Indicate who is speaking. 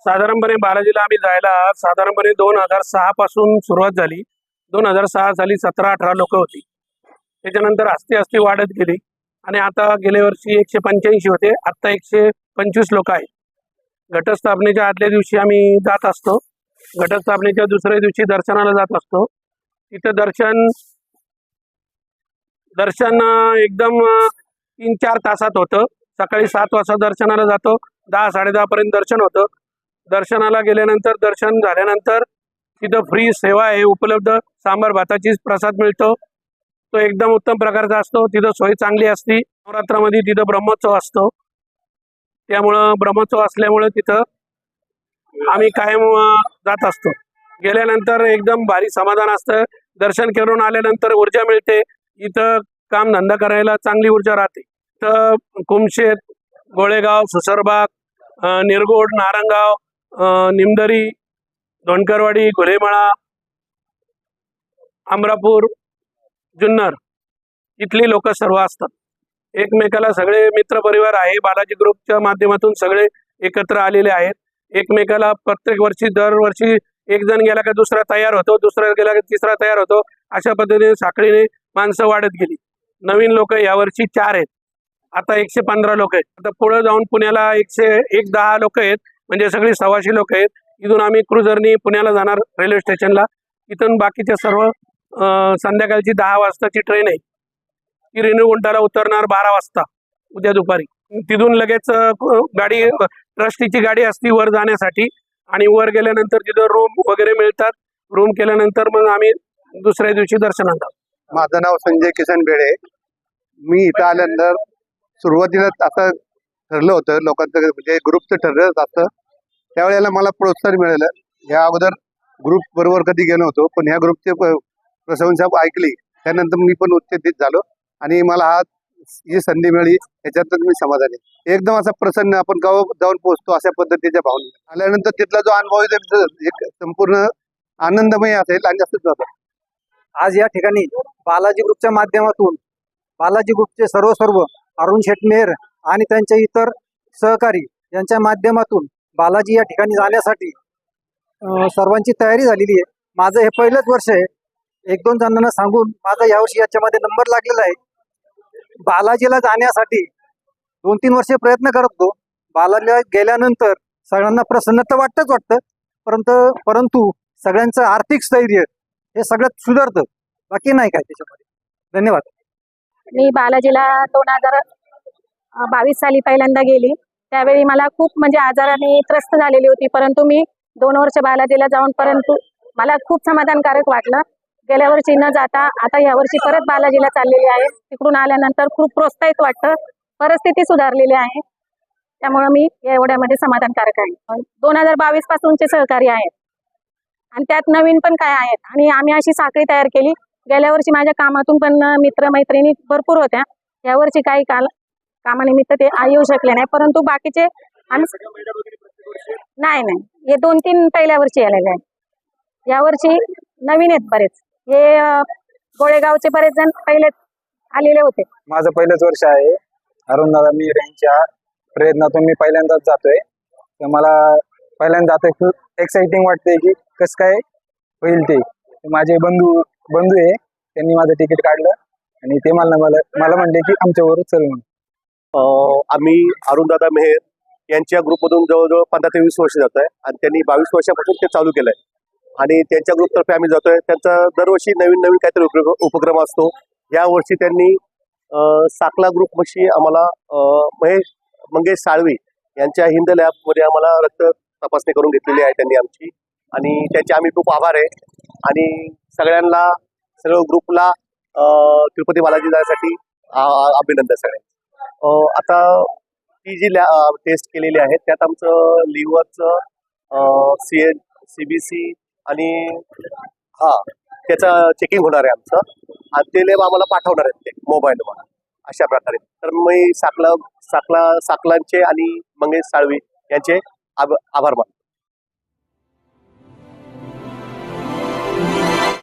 Speaker 1: साधारणपणे बालाजीला आम्ही जायला साधारणपणे दोन हजार सहा पासून सुरुवात झाली. दोन हजार सहा साली सतरा अठरा लोक होती. त्याच्यानंतर आस्ते आस्ते वाढत गेली. आणि आता गेल्या वर्षी एकशे पंच्याऐंशी होते. आत्ता एकशे पंचवीस लोक आहेत. घटस्थापनेच्या आदल्या दिवशी आम्ही जात असतो. घटस्थापनेच्या दुसऱ्या दिवशी दर्शनाला जात असतो. तिथं दर्शन दर्शन एकदम तीन चार तासात होतं. सकाळी सात वाजता दर्शनाला जातो. दहा साडे पर्यंत दर्शन होतं. दर्शनाला गेल्यानंतर दर्शन झाल्यानंतर तिथं फ्री सेवा आहे उपलब्ध. सांबार भाताची प्रसाद मिळतो. तो एकदम उत्तम प्रकारचा असतो. तिथं सोय चांगली असती. नवरात्रामध्ये तिथं ब्रह्मोत्सव असतो. त्यामुळं ब्रह्मोत्सव असल्यामुळे तिथं आम्ही कायम जात असतो. गेल्यानंतर एकदम भारी समाधान असतं. दर्शन करून आल्यानंतर ऊर्जा मिळते. इथं काम धंदा करायला चांगली ऊर्जा राहते. तर कुमशेत गोळेगाव सुसरबाग निरगोड नारंगाव निमदरी धोणकरवाडी घुलेमाळा अमरापूर जुन्नर इथली लोक सर्व असतात. एकमेकाला सगळे मित्रपरिवार आहे. बालाजी ग्रुपच्या माध्यमातून सगळे एकत्र आलेले आहेत. एकमेकाला प्रत्येक वर्षी दरवर्षी एक जण गेला का दुसरा तयार होतो दुसरा गेला का तिसरा तयार होतो. अशा पद्धतीने साखळीने माणसं वाढत गेली. नवीन लोक यावर्षी चार आहेत. आता एकशे पंधरा लोक आहेत. आता पुढे जाऊन पुण्याला एकशे एक दहा लोक आहेत. म्हणजे सगळी सव्वाशे लोक आहेत. इथून आम्ही क्रुझरनी पुण्याला जाणार रेल्वे स्टेशनला. इथून बाकीच्या सर्व संध्याकाळची दहा वाजताची ट्रेन आहे. ती रेणुगुंटाला उतरणार बारा वाजता उद्या दुपारी. तिथून लगेच गाडी ट्रस्टीची गाडी असती वर जाण्यासाठी. आणि वर गेल्यानंतर तिथं रूम वगैरे मिळतात. रूम केल्यानंतर मग आम्ही दुसऱ्या दिवशी दर्शन जातो
Speaker 2: माझं नाव संजय किसन भेडे मी इथं आल्यानंतर सुरुवातीला असं ठरलं होतं लोकांचं म्हणजे ग्रुपचं ठरलं असं त्यावेळेला मला प्रोत्साहन मिळालं. या अगोदर ग्रुप बरोबर कधी गेलो होतो पण ह्या ग्रुपचे प- प्रशंसा ऐकली. त्यानंतर मी पण उत्तेजित झालो आणि मला हा ही संधी मिळाली. याच्यातच मी समाधानी आहे. एकदम असा प्रसन्न आपण गाव जाऊन पोहोचतो अशा पद्धतीच्या भावना आल्यानंतर तिथला जो अनुभव आहे एक संपूर्ण आनंदमय असेल आणि असंच जातो
Speaker 3: आज या ठिकाणी बालाजी ग्रुपच्या माध्यमातून बालाजी ग्रुपचे सर्व सर्व अरुण शेटमेर आणि त्यांचे इतर सहकारी यांच्या माध्यमातून बालाजी या ठिकाणी जाण्यासाठी सर्वांची तयारी झालेली आहे. माझं हे पहिलंच वर्ष आहे. एक दोन जणांना सांगून माझा यावर्षी याच्यामध्ये नंबर लागलेला आहे. बालाजीला जाण्यासाठी दोन तीन वर्षे प्रयत्न करत होतो. बालाजीला गेल्यानंतर सगळ्यांना प्रसन्न तर वाटतच वाटतं. परंतु परंतु सगळ्यांचं आर्थिक स्थैर्य हे सगळ्यात सुधारतं. बाकी नाही काय त्याच्यामध्ये. धन्यवाद.
Speaker 4: मी बालाजीला दोन हजार बावीस साली पहिल्यांदा गेली. त्यावेळी मला खूप म्हणजे आजाराने त्रस्त झालेली होती. परंतु मी दोन वर्ष बालाजीला जाऊन परंतु मला खूप समाधानकारक वाटलं. गेल्या वर्षी न जाता आता या वर्षी परत बालाजीला चाललेली आहे. तिकडून आल्यानंतर खूप प्रोत्साहित वाटतं. परिस्थिती सुधारलेली आहे. त्यामुळे मी या एवढ्यामध्ये समाधानकारक आहे. दोन हजार बावीस पासूनचे सहकारी आहेत. आणि त्यात नवीन पण काय आहेत? आणि आम्ही अशी साखळी तयार केली. गेल्या वर्षी माझ्या कामातून पण मित्र मैत्रिणी भरपूर होत्या. यावर्षी काही काल कामानिमित्त ते येऊ शकले नाही परंतु बाकीचे आम्ही नाही नाही. हे दोन तीन पहिल्या वर्षी आलेले आहे यावर्षी नवीन आहेत बरेच. हे गोळेगावचे बरेच जण पहिले आलेले होते.
Speaker 5: माझं पहिलंच वर्ष आहे. अरुण दादा मी यांच्या प्रयत्नातून मी पहिल्यांदाच जातोय. तर मला पहिल्यांदा खूप एक्साइटिंग वाटते की कसं काय होईल ते. माझे बंधू बंधू आहे. त्यांनी माझं तिकीट काढलं आणि ते मला मला मला म्हणले की आमच्याबरोबर चल म्हणून.
Speaker 6: आम्ही अरुणदादा मेहर यांच्या ग्रुपमधून जवळजवळ पंधरा ते वीस वर्ष जात आहे आणि त्यांनी बावीस वर्षापासून ते चालू केलं आहे आणि त्यांच्या ग्रुपतर्फे आम्ही जातोय. त्यांचा दरवर्षी नवीन नवीन काहीतरी उपक्रम उपक्रम असतो. या वर्षी त्यांनी साकला ग्रुपपाशी आम्हाला महेश मंगेश साळवी यांच्या हिंद लॅबमध्ये आम्हाला रक्त तपासणी करून घेतलेली आहे त्यांनी आमची. आणि त्यांचे आम्ही खूप आभार आहे. आणि सगळ्यांना सगळं ग्रुपला तिरुपती बालाजी जाण्यासाठी अभिनंदन सगळ्यांचं. आता ती जी टेस्ट केलेली आहे त्यात आमचं लिव्हरचं C N C B C आणि हा त्याचं चेकिंग होणार आहे आमचं. आणि ते लेब आम्हाला पाठवणार आहेत ते मोबाईलवर अशा प्रकारे. तर मी साकला साकला साकलांचे आणि मंगेश साळवी यांचे आभ- आभार मानतो.